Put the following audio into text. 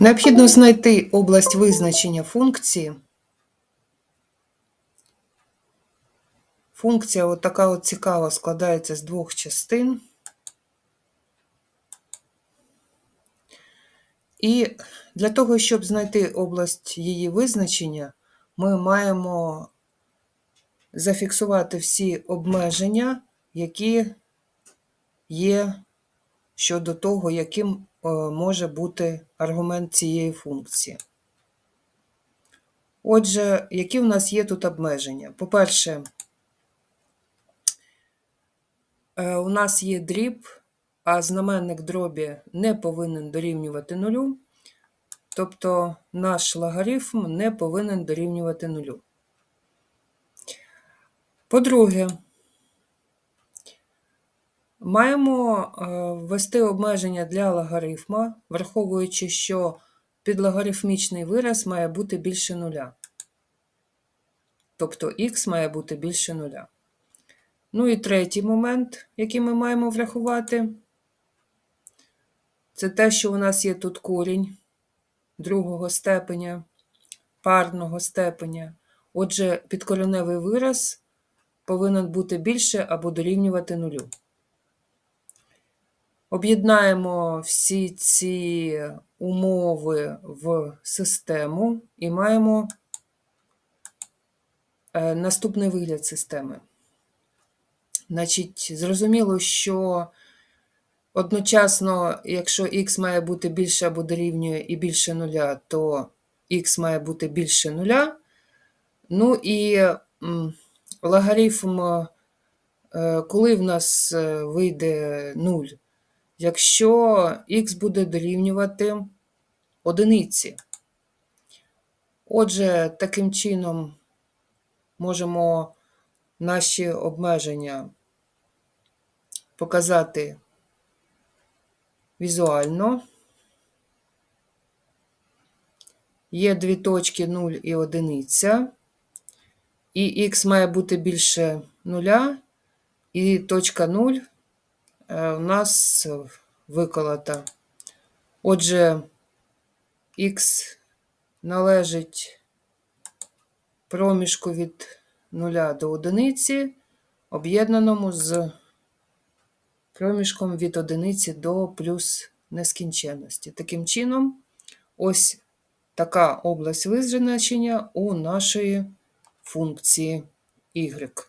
Необхідно знайти область визначення функції. Функція от така от цікава складається з двох частин. І для того, щоб знайти область її визначення, ми маємо зафіксувати всі обмеження, які є щодо того, яким е, може бути аргумент цієї функції. Отже, які в нас є тут обмеження? По-перше, е, у нас є дріб, а знаменник дробі не повинен дорівнювати нулю, тобто наш логарифм не повинен дорівнювати нулю. По-друге, Маємо е, ввести обмеження для логарифма, враховуючи, що підлогарифмічний вираз має бути більше нуля. Тобто х має бути більше нуля. Ну і третій момент, який ми маємо врахувати, це те, що у нас є тут корінь другого степеня, парного степеня. Отже, підкореневий вираз повинен бути більше або дорівнювати нулю. Об'єднаємо всі ці умови в систему і маємо е, наступний вигляд системи. Значить, зрозуміло, що одночасно, якщо х має бути більше або дорівнює і більше нуля, то х має бути більше нуля. Ну і логарифм, е, коли в нас е, вийде 0, якщо х буде дорівнювати одиниці. Отже, таким чином можемо наші обмеження показати візуально. Є дві точки 0 і одиниця, і х має бути більше нуля, і точка 0 Е, у нас виколота. Отже, х належить проміжку від 0 до 1, об'єднаному з проміжком від 1 до плюс нескінченності. Таким чином, ось така область визначення у нашої функції y.